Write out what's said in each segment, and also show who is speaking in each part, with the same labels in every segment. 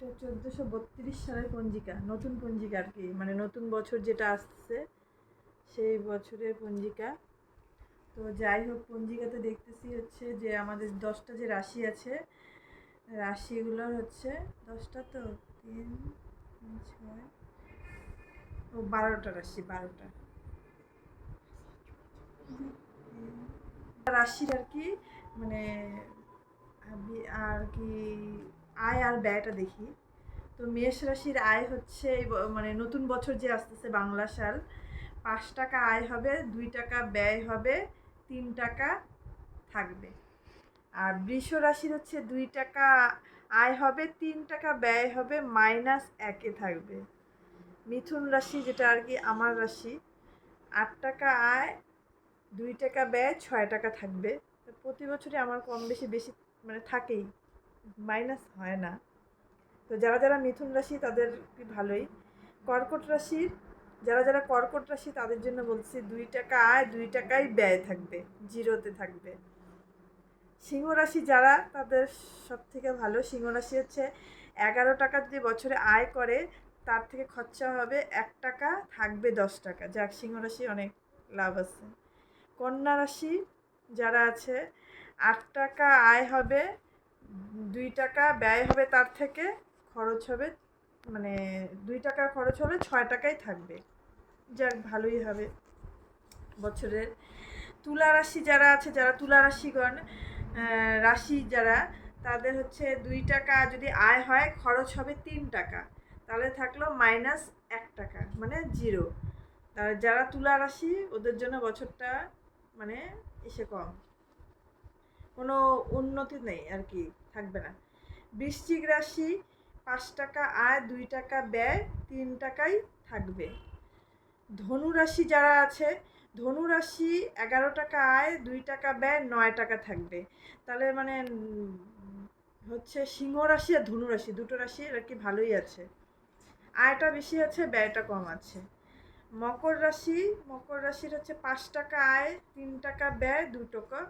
Speaker 1: এটা চোদ্দোশো বত্রিশ সালের পঞ্জিকা, নতুন পঞ্জিকা আর কি। মানে নতুন বছর যেটা আসছে, সেই বছরের পঞ্জিকা। তো যাই হোক, পঞ্জিকাতে দেখতেছি হচ্ছে যে আমাদের দশটা যে রাশি আছে, রাশিগুলোর হচ্ছে দশটা তো, তিন ছয়, ও বারোটা রাশি, বারোটা। রাশির আর কি মানে আর কি আয় আর ব্যয়টা দেখি। তো মেষ রাশির আয় হচ্ছে মানে নতুন বছর যে আসতেছে বাংলা সাল, পাঁচ টাকা আয় হবে, দুই টাকা ব্যয় হবে, তিন টাকা থাকবে। আর বৃষ রাশির হচ্ছে দুই টাকা আয় হবে, তিন টাকা ব্যয় হবে, মাইনাস একে থাকবে। মিথুন রাশি যেটা আর কি আমার রাশি, আট টাকা আয়, দুই টাকা ব্যয়, ছয় টাকা থাকবে। তো প্রতি বছরই আমার কম বেশি বেশি মানে থাকেই। মাইনাস হয় না। তো যারা যারা মিথুন রাশি, তাদের ভালোই। কর্কট রাশির, যারা যারা কর্কট রাশি, তাদের জন্য বলছি দুই টাকা আয় দুই টাকাই ব্যয় থাকবে, জিরোতে থাকবে। সিংহ রাশি যারা, তাদের সব থেকে ভালো। সিংহ রাশি হচ্ছে এগারো টাকা যদি বছরে আয় করে, তার থেকে খরচা হবে এক টাকা, থাকবে দশ টাকা। যাক, সিংহ রাশি অনেক লাভ আছে। কন্যা রাশি যারা আছে, আট টাকা আয় হবে দুই টাকা ব্যয় হবে তার থেকে, খরচ হবে মানে দুই টাকা খরচ হলে ছয় টাকাই থাকবে। যাক, ভালোই হবে। বছরের তুলা রাশি যারা আছে, যারা তুলা রাশিগণ রাশি যারা, তাদের হচ্ছে দুই টাকা যদি আয় হয়, খরচ হবে তিন টাকা। তাহলে থাকল মাইনাস এক টাকা মানে জিরো আর যারা তুলা রাশি, ওদের জন্য বছরটা মানে এসে কম। কোনো উন্নতি নেই আর কি, থাকবে না। বৃশ্চিক রাশি পাঁচ টাকা আয়, দুই টাকা ব্যয়, তিন টাকাই থাকবে। ধনু রাশি যারা আছে, ধনু রাশি এগারো টাকা আয়, দুই টাকা ব্যয়, নয় টাকা থাকবে। তাহলে মানে হচ্ছে সিংহ রাশি আর ধনু রাশি, দুটো রাশি আর কি ভালোই আছে। আয়টা বেশি আছে, ব্যয়টা কম আছে। মকর রাশি, মকর রাশির হচ্ছে পাঁচ টাকা আয়, তিন টাকা ব্যয়, দু টাকা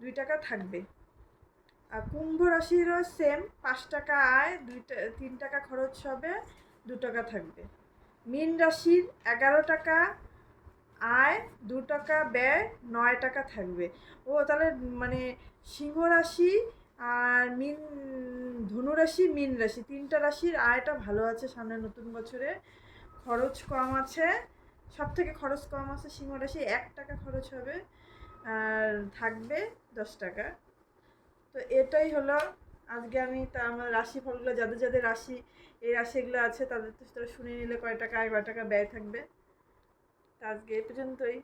Speaker 1: দুই টাকা থাকবে। আর কুম্ভ রাশিরও সেম পাঁচ টাকা আয়, দুই তিন টাকা খরচ হবে, দু টাকা থাকবে। মীন রাশির এগারো টাকা আয়, দু টাকা ব্যয়, নয় টাকা থাকবে। ও তাহলে মানে সিংহ রাশি আর মিন, ধনু রাশি, মীন রাশি, তিনটা রাশির আয়টা ভালো আছে সামনে নতুন বছরে। খরচ কম আছে সব থেকে খরচ কম আছে সিংহ রাশি, এক টাকা খরচ হবে। আর থাকবে দশ টাকা। তো এটাই হলো আজকে আমি তা আমার রাশি ফলগুলো যাদের যাদের রাশি, এই রাশিগুলো আছে তাদের তো শুনে নিলে কয় টাকা আয় কয় টাকা ব্যয় থাকবে। তা আজকে এ পর্যন্তই।